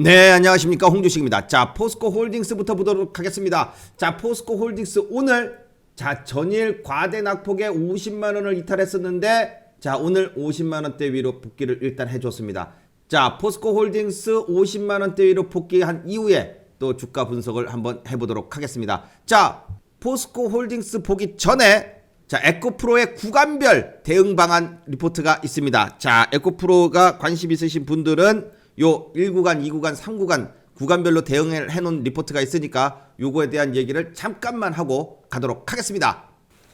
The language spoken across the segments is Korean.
네, 안녕하십니까. 홍주식입니다. 자, 포스코 홀딩스부터 보도록 하겠습니다. 자, 포스코 홀딩스 오늘 자, 전일 과대 낙폭에 50만 원을 이탈했었는데 자, 오늘 50만 원대 위로 복귀를 일단 해 줬습니다. 자, 포스코 홀딩스 50만 원대 위로 복귀한 이후에 또 주가 분석을 한번 해 보도록 하겠습니다. 자, 포스코 홀딩스 보기 전에 자, 에코프로의 구간별 대응 방안 리포트가 있습니다. 자, 에코프로가 관심 있으신 분들은 요 1구간, 2구간, 3구간 구간별로 대응을 해놓은 리포트가 있으니까 요거에 대한 얘기를 잠깐만 하고 가도록 하겠습니다.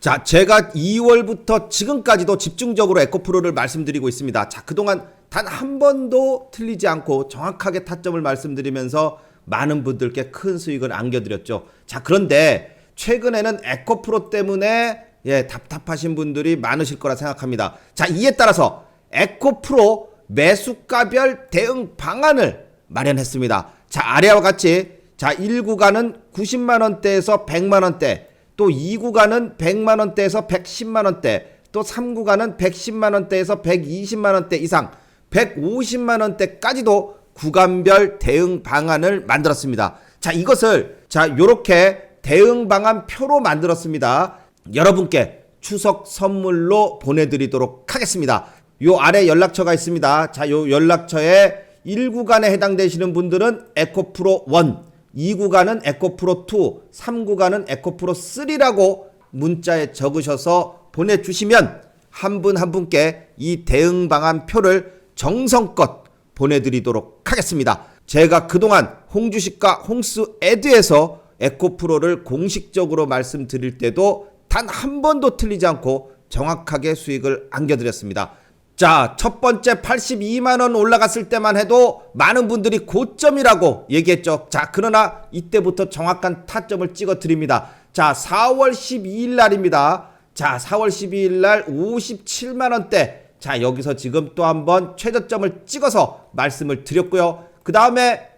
자, 제가 2월부터 지금까지도 집중적으로 에코프로를 말씀드리고 있습니다. 자, 그동안 단 한 번도 틀리지 않고 정확하게 타점을 말씀드리면서 많은 분들께 큰 수익을 안겨드렸죠. 자, 그런데 최근에는 에코프로 때문에 예, 답답하신 분들이 많으실 거라 생각합니다. 자, 이에 따라서 에코프로 매수가별 대응 방안을 마련했습니다. 자, 아래와 같이 자, 1구간은 90만 원대에서 100만 원대, 또 2구간은 100만 원대에서 110만 원대, 또 3구간은 110만 원대에서 120만 원대 이상, 150만 원대까지도 구간별 대응 방안을 만들었습니다. 자, 이것을 자, 요렇게 대응 방안 표로 만들었습니다. 여러분께 추석 선물로 보내드리도록 하겠습니다. 요 아래 연락처가 있습니다. 자, 요 연락처에 1구간에 해당되시는 분들은 에코프로 1, 2구간은 에코프로 2, 3구간은 에코프로 3라고 문자에 적으셔서 보내주시면 한분한 분께 이 대응 방안 표를 정성껏 보내드리도록 하겠습니다. 제가 그동안 홍주식과 홍수 에드에서 에코프로를 공식적으로 말씀드릴 때도 단 한 번도 틀리지 않고 정확하게 수익을 안겨드렸습니다. 자, 첫 번째 82만원 올라갔을 때만 해도 많은 분들이 고점이라고 얘기했죠. 자, 그러나 이때부터 정확한 타점을 찍어 드립니다. 자, 4월 12일 날입니다. 자, 4월 12일 날 57만원대. 자, 여기서 지금 또 한번 최저점을 찍어서 말씀을 드렸고요. 그 다음에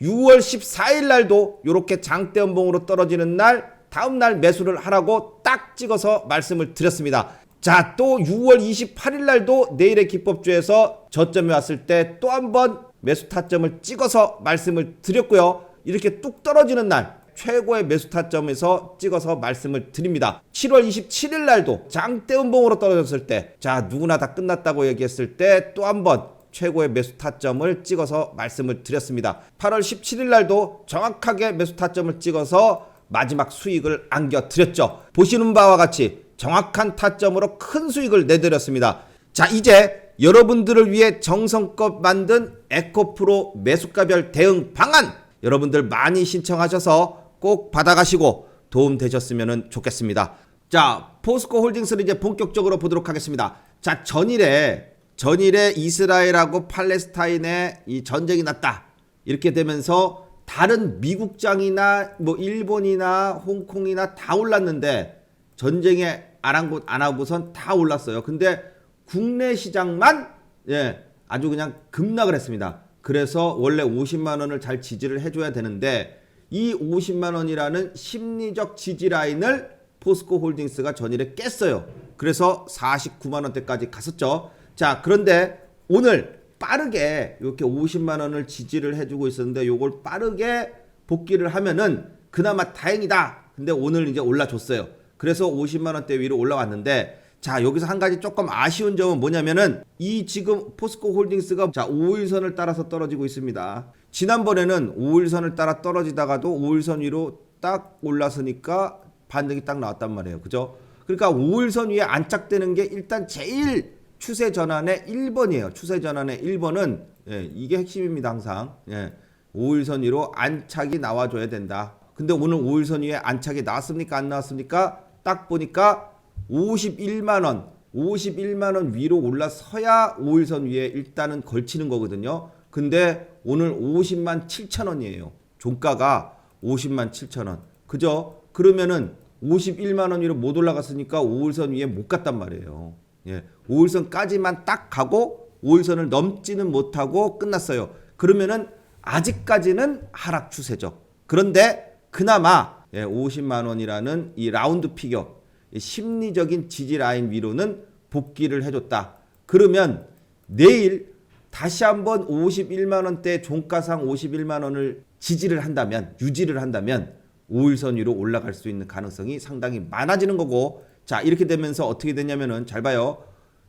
6월 14일 날도 이렇게 장대 연봉으로 떨어지는 날 다음 날 매수를 하라고 딱 찍어서 말씀을 드렸습니다. 자, 또 6월 28일 날도 내일의 기법주에서 저점이 왔을 때 또 한 번 매수 타점을 찍어서 말씀을 드렸고요. 이렇게 뚝 떨어지는 날 최고의 매수 타점에서 찍어서 말씀을 드립니다. 7월 27일 날도 장대 연봉으로 떨어졌을 때 자, 누구나 다 끝났다고 얘기했을 때 또 한 번 최고의 매수 타점을 찍어서 말씀을 드렸습니다. 8월 17일 날도 정확하게 매수 타점을 찍어서 마지막 수익을 안겨 드렸죠. 보시는 바와 같이 정확한 타점으로 큰 수익을 내드렸습니다. 자, 이제 여러분들을 위해 정성껏 만든 에코프로 매수가별 대응 방안 여러분들 많이 신청하셔서 꼭 받아가시고 도움 되셨으면 좋겠습니다. 자, 포스코 홀딩스를 이제 본격적으로 보도록 하겠습니다. 자, 전일에 전일에 이스라엘하고 팔레스타인에 이 전쟁이 났다. 이렇게 되면서 다른 미국장이나 뭐 일본이나 홍콩이나 다 올랐는데 전쟁에 아랑곳 안 하고선 다 올랐어요. 근데 국내 시장만 예, 아주 그냥 급락을 했습니다. 그래서 원래 50만 원을 잘 지지를 해줘야 되는데 이 50만 원이라는 심리적 지지 라인을 포스코 홀딩스가 전일에 깼어요. 그래서 49만 원대까지 갔었죠. 자, 그런데 오늘 빠르게 이렇게 50만 원을 지지를 해주고 있었는데 요걸 빠르게 복귀를 하면은 그나마 다행이다. 근데 오늘 이제 올라줬어요. 그래서 50만 원대 위로 올라왔는데 자 여기서 한 가지 조금 아쉬운 점은 뭐냐면은 이 지금 포스코 홀딩스가 자 5일선을 따라서 떨어지고 있습니다. 지난번에는 5일선을 따라 떨어지다가도 5일선 위로 딱 올라서니까 반등이 딱 나왔단 말이에요. 그죠? 그러니까 5일선 위에 안착되는 게 일단 제일 추세 전환의 1번이에요. 추세 전환의 1번은 예, 이게 핵심입니다. 항상. 예. 5일선 위로 안착이 나와줘야 된다. 근데 오늘 5일선 위에 안착이 나왔습니까? 안 나왔습니까? 딱 보니까 51만 원, 51만 원 위로 올라서야 5일선 위에 일단은 걸치는 거거든요. 근데 오늘 50만 7천 원이에요. 종가가 50만 7천 원. 그죠? 그러면은 51만 원 위로 못 올라갔으니까 5일선 위에 못 갔단 말이에요. 예. 5일선까지만 딱 가고 5일선을 넘지는 못하고 끝났어요. 그러면은 아직까지는 하락 추세죠. 그런데 그나마 예, 50만 원이라는 이 라운드 피겨 이 심리적인 지지 라인 위로는 복귀를 해줬다. 그러면 내일 다시 한번 51만 원대 종가상 51만 원을 지지를 한다면 유지를 한다면 5일선 위로 올라갈 수 있는 가능성이 상당히 많아지는 거고. 자 이렇게 되면서 어떻게 되냐면은 잘 봐요.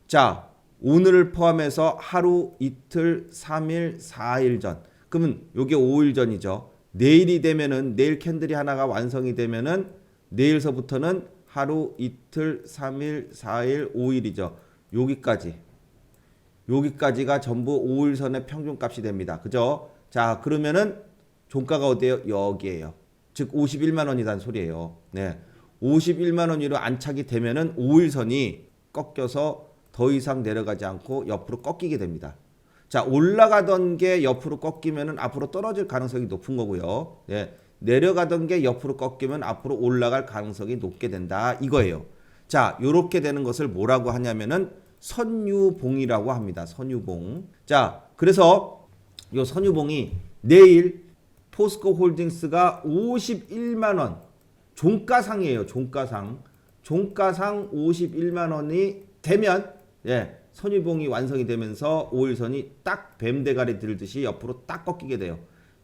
자 오늘을 포함해서 하루 이틀 3일 4일 전. 그러면 요게 5일 전이죠 내일이 되면은 내일 캔들이 하나가 완성이 되면은 내일서부터는 하루 이틀 3일 4일 5일이죠 여기까지 여기까지가 전부 5일선의 평균값이 됩니다. 그죠? 자, 그러면은 종가가 어디예요? 여기에요. 즉 51만 원이란 소리예요. 네. 51만 원 위로 안착이 되면은 5일선이 꺾여서 더 이상 내려가지 않고 옆으로 꺾이게 됩니다. 자, 올라가던 게 옆으로 꺾이면은 앞으로 떨어질 가능성이 높은 거고요. 네. 내려가던 게 옆으로 꺾이면 앞으로 올라갈 가능성이 높게 된다. 이거예요. 자, 요렇게 되는 것을 뭐라고 하냐면은 선유봉이라고 합니다. 선유봉. 자, 그래서 요 선유봉이 내일 포스코 홀딩스가 51만 원 종가상이에요. 종가상. 종가상 51만 원이 되면 예, 선유봉이 완성이 되면서 5일선이 딱 뱀대가리 들듯이 옆으로 딱 꺾이게 돼요.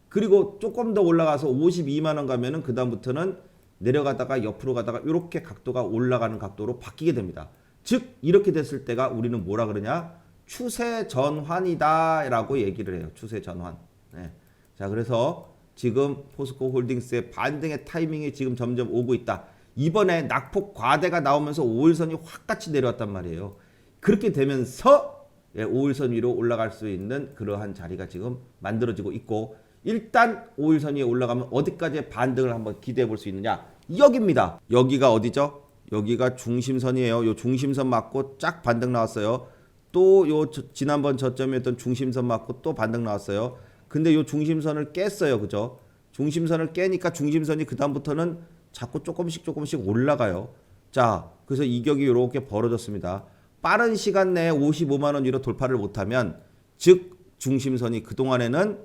그리고 조금 더 올라가서 52만 원 가면은 그 다음부터는 내려가다가 옆으로 가다가 이렇게 각도가 올라가는 각도로 바뀌게 됩니다. 즉 이렇게 됐을 때가 우리는 뭐라 그러냐? 추세 전환이다라고 얘기를 해요. 추세 전환. 네. 자, 그래서 지금 포스코 홀딩스의 반등의 타이밍이 지금 점점 오고 있다. 이번에 낙폭 과대가 나오면서 5일선이 확 같이 내려왔단 말이에요. 그렇게 되면서 예, 5일선 위로 올라갈 수 있는 그러한 자리가 지금 만들어지고 있고 일단 5일선 위에 올라가면 어디까지의 반등을 한번 기대해 볼 수 있느냐? 여기입니다. 여기가 어디죠? 여기가 중심선이에요. 요 중심선 맞고 쫙 반등 나왔어요. 또 요 지난번 저점이었던 중심선 맞고 또 반등 나왔어요. 근데 요 중심선을 깼어요. 그죠? 중심선을 깨니까 중심선이 그 다음부터는 자꾸 조금씩 조금씩 올라가요. 자, 그래서 이격이 이렇게 벌어졌습니다. 빠른 시간 내에 55만 원 위로 돌파를 못하면 즉 중심선이 그동안에는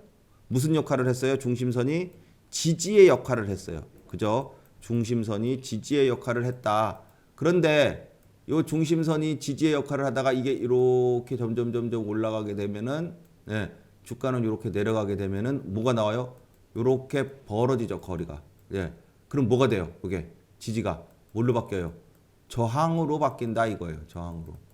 무슨 역할을 했어요? 중심선이 지지의 역할을 했어요. 그죠? 중심선이 지지의 역할을 했다. 그런데 이 중심선이 지지의 역할을 하다가 이게 이렇게 점점 점점 올라가게 되면은 네, 주가는 이렇게 내려가게 되면은 뭐가 나와요? 이렇게 벌어지죠 거리가. 예. 그럼 뭐가 돼요? 그게 지지가 뭘로 바뀌어요? 저항으로 바뀐다 이거예요. 저항으로.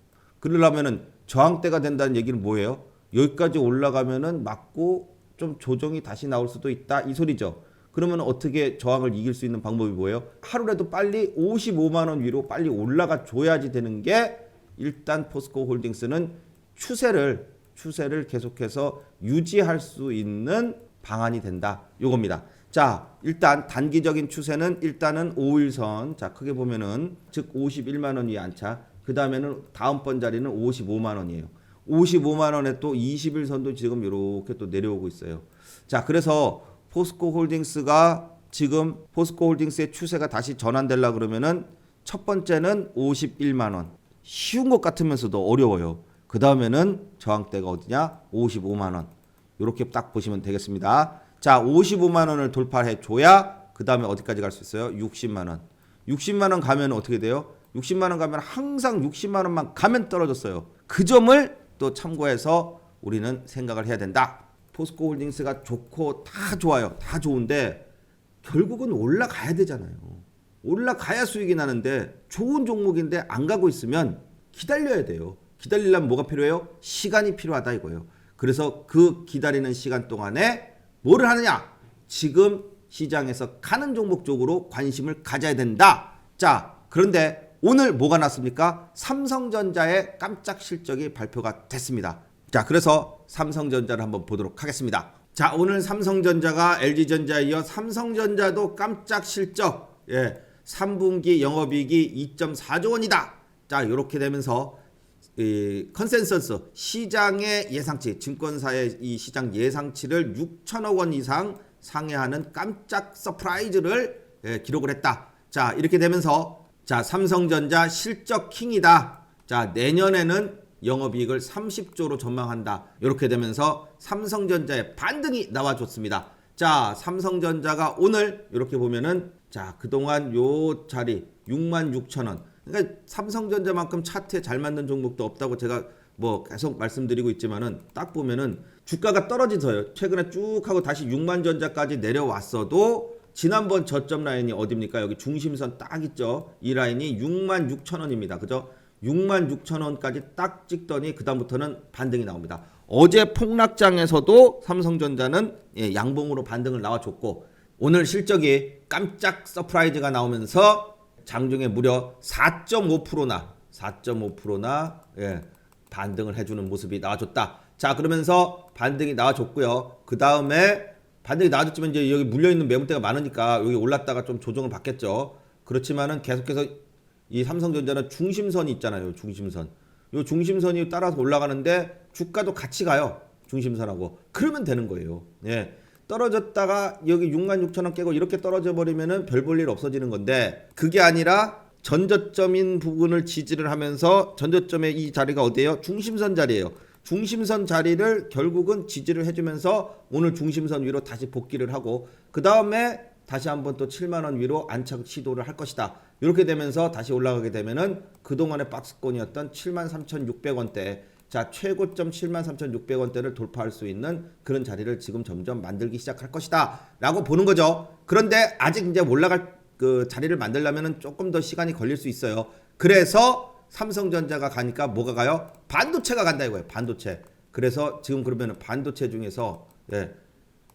그러려면은 저항대가 된다는 얘기는 뭐예요? 여기까지 올라가면은 맞고 좀 조정이 다시 나올 수도 있다 이 소리죠. 그러면 어떻게 저항을 이길 수 있는 방법이 뭐예요? 하루라도 빨리 55만 원 위로 빨리 올라가 줘야지 되는 게 일단 포스코 홀딩스는 추세를 추세를 계속해서 유지할 수 있는 방안이 된다. 요겁니다. 자, 일단 단기적인 추세는 일단은 5일선. 자, 크게 보면은 즉 51만 원이 안착. 그 다음에는 다음번 자리는 55만 원이에요. 55만 원에 또 20일 선도 지금 이렇게 또 내려오고 있어요. 자, 그래서 포스코 홀딩스가 지금 포스코 홀딩스의 추세가 다시 전환되려 그러면은 첫 번째는 51만 원. 쉬운 것 같으면서도 어려워요. 그 다음에는 저항대가 어디냐? 55만 원. 이렇게 딱 보시면 되겠습니다. 자, 55만 원을 돌파해 줘야 그 다음에 어디까지 갈 수 있어요? 60만 원. 60만 원 가면 어떻게 돼요? 60만 원 가면 항상 60만 원만 가면 떨어졌어요. 그 점을 또 참고해서 우리는 생각을 해야 된다. 포스코 홀딩스가 좋고 다 좋아요. 다 좋은데 결국은 올라가야 되잖아요. 올라가야 수익이 나는데 좋은 종목인데 안 가고 있으면 기다려야 돼요. 기다리려면 뭐가 필요해요? 시간이 필요하다 이거예요. 그래서 그 기다리는 시간 동안에 뭐를 하느냐? 지금 시장에서 가는 종목 쪽으로 관심을 가져야 된다. 자, 그런데 오늘 뭐가 났습니까? 삼성전자의 깜짝 실적이 발표가 됐습니다. 자, 그래서 삼성전자를 한번 보도록 하겠습니다. 자, 오늘 삼성전자가 LG전자에 이어 삼성전자도 깜짝 실적, 예, 3분기 영업이익이 2.4조 원이다. 자, 이렇게 되면서 이 컨센서스 시장의 예상치, 증권사의 이 시장 예상치를 6천억 원 이상 상회하는 깜짝 서프라이즈를 예, 기록을 했다. 자, 이렇게 되면서 자, 삼성전자 실적 킹이다. 자, 내년에는 영업이익을 30조로 전망한다. 이렇게 되면서 삼성전자의 반등이 나와줬습니다. 자, 삼성전자가 오늘 이렇게 보면은 자, 그동안 요 자리 6만 6천 원. 그러니까 삼성전자만큼 차트에 잘 맞는 종목도 없다고 제가 뭐 계속 말씀드리고 있지만은 딱 보면은 주가가 떨어지서요. 최근에 쭉 하고 다시 6만 전자까지 내려왔어도 지난번 저점 라인이 어딥니까? 여기 중심선 딱 있죠. 이 라인이 6만 6천 원입니다. 그죠? 6만 6천 원까지 딱 찍더니 그다음부터는 반등이 나옵니다. 어제 폭락장에서도 삼성전자는 예, 양봉으로 반등을 나와줬고 오늘 실적이 깜짝 서프라이즈가 나오면서 장중에 무려 4.5%나 4.5%나 예, 반등을 해주는 모습이 나와줬다. 자 그러면서 반등이 나와줬고요. 그 다음에 반등이 나와줬지만 이제 여기 물려 있는 매물대가 많으니까 여기 올랐다가 좀 조정을 받겠죠. 그렇지만은 계속해서 이 삼성전자는 중심선이 있잖아요. 중심선. 요 중심선이 따라서 올라가는데 주가도 같이 가요. 중심선하고. 그러면 되는 거예요. 예. 떨어졌다가 여기 6만 6천 원 깨고 이렇게 떨어져 버리면은 별 볼 일 없어지는 건데 그게 아니라 전저점인 부분을 지지를 하면서 전저점의 이 자리가 어디예요? 중심선 자리예요. 중심선 자리를 결국은 지지를 해주면서 오늘 중심선 위로 다시 복귀를 하고 그 다음에 다시 한번 또 7만 원 위로 안착 시도를 할 것이다. 이렇게 되면서 다시 올라가게 되면은 그동안의 박스권이었던 7만 3,600원대 자 최고점 7만 3,600원대를 돌파할 수 있는 그런 자리를 지금 점점 만들기 시작할 것이다 라고 보는 거죠. 그런데 아직 이제 올라갈 그 자리를 만들려면은 조금 더 시간이 걸릴 수 있어요. 그래서 삼성전자가 가니까 뭐가 가요? 반도체가 간다 이거예요. 반도체. 그래서 지금 그러면은 반도체 중에서 예,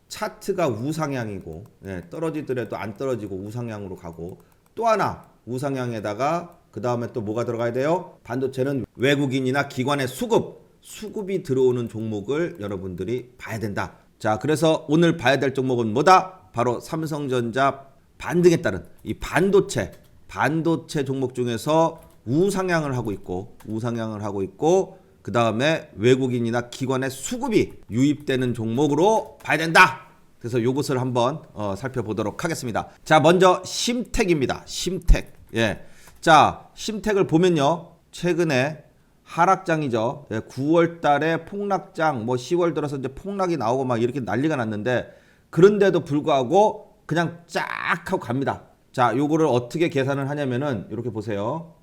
차트가 우상향이고 예, 떨어지더라도 안 떨어지고 우상향으로 가고 또 하나 우상향에다가 그 다음에 또 뭐가 들어가야 돼요? 반도체는 외국인이나 기관의 수급 수급이 들어오는 종목을 여러분들이 봐야 된다. 자 그래서 오늘 봐야 될 종목은 뭐다? 바로 삼성전자 반등에 따른 이 반도체 반도체 종목 중에서 우상향을 하고 있고 우상향을 하고 있고 그 다음에 외국인이나 기관의 수급이 유입되는 종목으로 봐야 된다. 그래서 이것을 한번 어, 살펴보도록 하겠습니다. 자, 먼저 심택입니다. 심택. 예. 자, 심택을 보면요. 최근에 하락장이죠. 예, 9월 달에 폭락장, 뭐 10월 들어서 이제 폭락이 나오고 막 이렇게 난리가 났는데 그런데도 불구하고 그냥 쫙 하고 갑니다. 자, 요거를 어떻게 계산을 하냐면은 이렇게 보세요.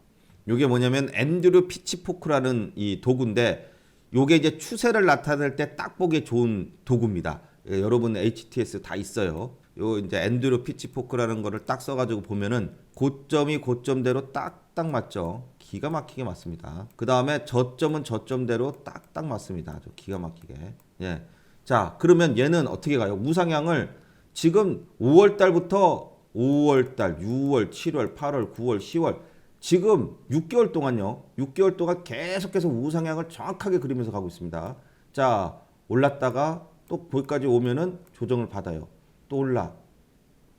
요게 뭐냐면 앤드류 피치포크라는 이 도구인데 요게 이제 추세를 나타낼 때 딱 보기 좋은 도구입니다. 예, 여러분 HTS 다 있어요. 요 이제 앤드류 피치포크라는 거를 딱 써가지고 보면은 고점이 고점대로 딱딱 맞죠. 기가 막히게 맞습니다. 그 다음에 저점은 저점대로 딱딱 맞습니다. 기가 막히게. 예. 자, 그러면 얘는 어떻게 가요? 우상향을 지금 5월 달부터 5월 달, 6월, 7월, 8월, 9월, 10월 지금 6개월 동안요. 6개월 동안 계속해서 우상향을 정확하게 그리면서 가고 있습니다. 자, 올랐다가 또 거기까지 오면은 조정을 받아요. 또 올라.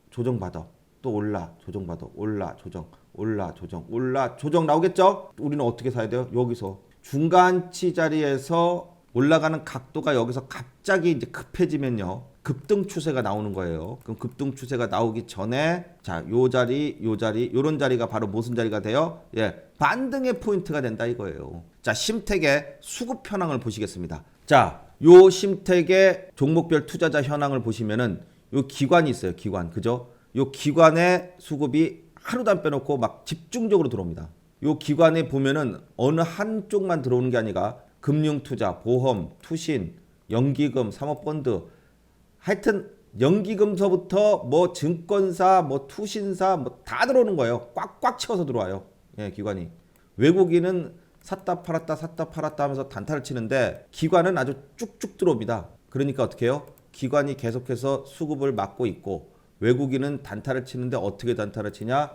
조정 받아. 또 올라. 조정 받아. 올라. 조정. 올라. 조정. 올라. 조정 나오겠죠? 우리는 어떻게 사야 돼요? 여기서 중간치 자리에서 올라가는 각도가 여기서 갑자기 이제 급해지면요. 급등 추세가 나오는 거예요. 그럼 급등 추세가 나오기 전에 자, 요 자리, 요 자리, 요런 자리가 바로 무슨 자리가 돼요? 예. 반등의 포인트가 된다 이거예요. 자, 심택의 수급 현황을 보시겠습니다. 자, 요 심택의 종목별 투자자 현황을 보시면은 요 기관이 있어요. 기관. 그죠? 요 기관의 수급이 하루도 안 빼놓고 막 집중적으로 들어옵니다. 요 기관에 보면은 어느 한쪽만 들어오는 게 아니라 금융투자, 보험, 투신, 연기금, 사모펀드 하여튼 연기금서부터 뭐 증권사, 뭐 투신사 뭐 다 들어오는 거예요. 꽉꽉 채워서 들어와요. 예, 기관이. 외국인은 샀다 팔았다 샀다 팔았다 하면서 단타를 치는데 기관은 아주 쭉쭉 들어옵니다. 그러니까 어떻게 해요? 기관이 계속해서 수급을 막고 있고 외국인은 단타를 치는데 어떻게 단타를 치냐?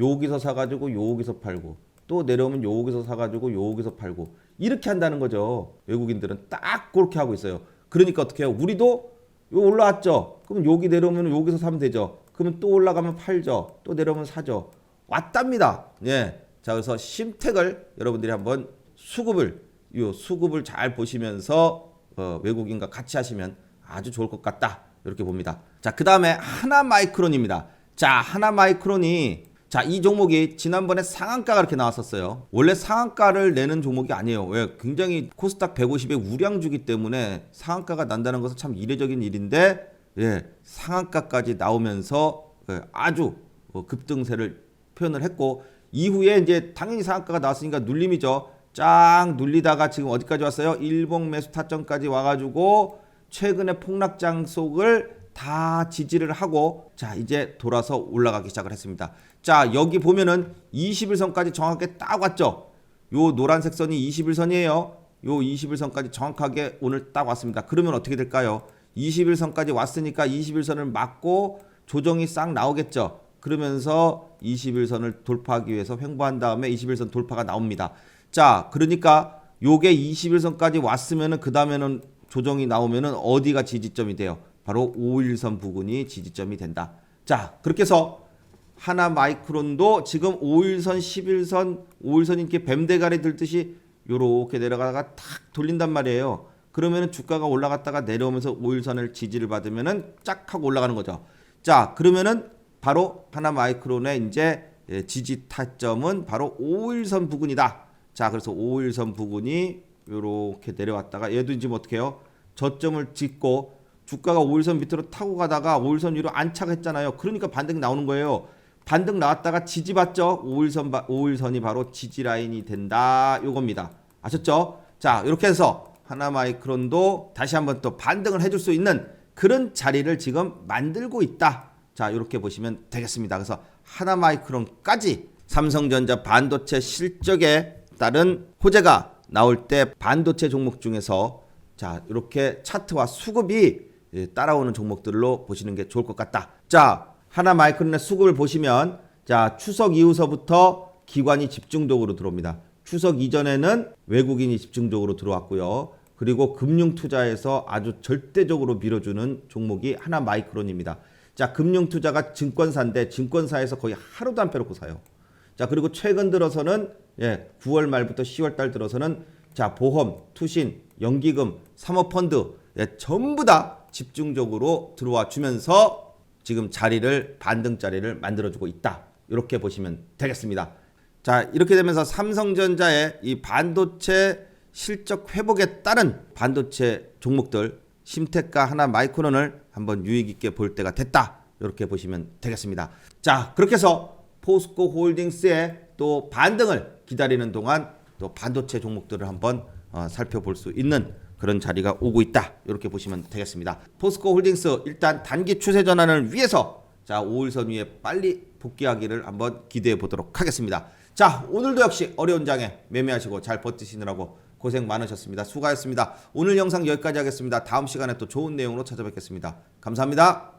여기서 사가지고 여기서 팔고 또 내려오면 여기서 사가지고 여기서 팔고 이렇게 한다는 거죠. 외국인들은 딱 그렇게 하고 있어요. 그러니까 어떻게 해요? 우리도 요 올라왔죠. 그럼 여기 내려오면 여기서 사면 되죠. 그러면 또 올라가면 팔죠. 또 내려오면 사죠. 왔답니다. 예. 자, 그래서 심택을 여러분들이 한번 수급을 요 수급을 잘 보시면서 어, 외국인과 같이 하시면 아주 좋을 것 같다. 이렇게 봅니다. 자, 그다음에 하나 마이크론입니다. 자, 하나 마이크론이 자, 이 종목이 지난번에 상한가가 이렇게 나왔었어요. 원래 상한가를 내는 종목이 아니에요. 왜? 굉장히 코스닥 150에 우량주기 때문에 상한가가 난다는 것은 참 이례적인 일인데, 예, 상한가까지 나오면서 예, 아주 어, 급등세를 표현을 했고, 이후에 이제 당연히 상한가가 나왔으니까 눌림이죠. 쫙 눌리다가 지금 어디까지 왔어요? 일봉 매수 타점까지 와가지고 최근에 폭락 장 속을 다 지지를 하고 자 이제 돌아서 올라가기 시작을 했습니다. 자 여기 보면은 21선까지 정확하게 딱 왔죠. 요 노란색 선이 21선이에요. 요 21선까지 정확하게 오늘 딱 왔습니다. 그러면 어떻게 될까요? 21선까지 왔으니까 21선을 맞고 조정이 싹 나오겠죠. 그러면서 21선을 돌파하기 위해서 횡보한 다음에 21선 돌파가 나옵니다. 자, 그러니까 요게 21선까지 왔으면은 그 다음에는 조정이 나오면은 어디가 지지점이 돼요? 바로 5일선 부근이 지지점이 된다. 자, 그렇게 해서 하나 마이크론도 지금 5일선, 11선, 5일선 이렇게 뱀대가리 들듯이 요렇게 내려가다가 탁 돌린단 말이에요. 그러면은 주가가 올라갔다가 내려오면서 5일선을 지지를 받으면은 쫙 하고 올라가는 거죠. 자, 그러면은 바로 하나 마이크론의 이제 예, 지지 타점은 바로 5일선 부근이다. 자, 그래서 5일선 부근이 요렇게 내려왔다가 얘도 지금 어떻게 해요? 저점을 찍고 주가가 5일선 밑으로 타고 가다가 5일선 위로 안착했잖아요. 그러니까 반등이 나오는 거예요. 반등 나왔다가 지지 받죠. 5일선 바, 5일선이 바로 지지 라인이 된다. 요겁니다. 아셨죠? 자, 이렇게 해서 하나 마이크론도 다시 한번 또 반등을 해줄 수 있는 그런 자리를 지금 만들고 있다. 자, 이렇게 보시면 되겠습니다. 그래서 하나 마이크론까지 삼성전자 반도체 실적에 따른 호재가 나올 때 반도체 종목 중에서 자, 이렇게 차트와 수급이 예, 따라오는 종목들로 보시는 게 좋을 것 같다. 자, 하나 마이크론의 수급을 보시면 자, 추석 이후서부터 기관이 집중적으로 들어옵니다. 추석 이전에는 외국인이 집중적으로 들어왔고요. 그리고 금융 투자에서 아주 절대적으로 밀어주는 종목이 하나 마이크론입니다. 자, 금융 투자가 증권사인데 증권사에서 거의 하루도 안 빼놓고 사요. 자, 그리고 최근 들어서는 예, 9월 말부터 10월 달 들어서는 자, 보험, 투신, 연기금, 사모펀드 예, 전부 다 집중적으로 들어와 주면서 지금 자리를 반등 자리를 만들어 주고 있다. 이렇게 보시면 되겠습니다. 자, 이렇게 되면서 삼성전자의 이 반도체 실적 회복에 따른 반도체 종목들 심테카 하나 마이크론을 한번 유익 있게 볼 때가 됐다. 이렇게 보시면 되겠습니다. 자, 그렇게 해서 포스코 홀딩스의 또 반등을 기다리는 동안 또 반도체 종목들을 한번 어, 살펴볼 수 있는 그런 자리가 오고 있다. 이렇게 보시면 되겠습니다. 포스코 홀딩스 일단 단기 추세 전환을 위해서 자, 5일선 위에 빨리 복귀하기를 한번 기대해 보도록 하겠습니다. 자, 오늘도 역시 어려운 장에 매매하시고 잘 버티시느라고 고생 많으셨습니다. 수고하셨습니다. 오늘 영상 여기까지 하겠습니다. 다음 시간에 또 좋은 내용으로 찾아뵙겠습니다. 감사합니다.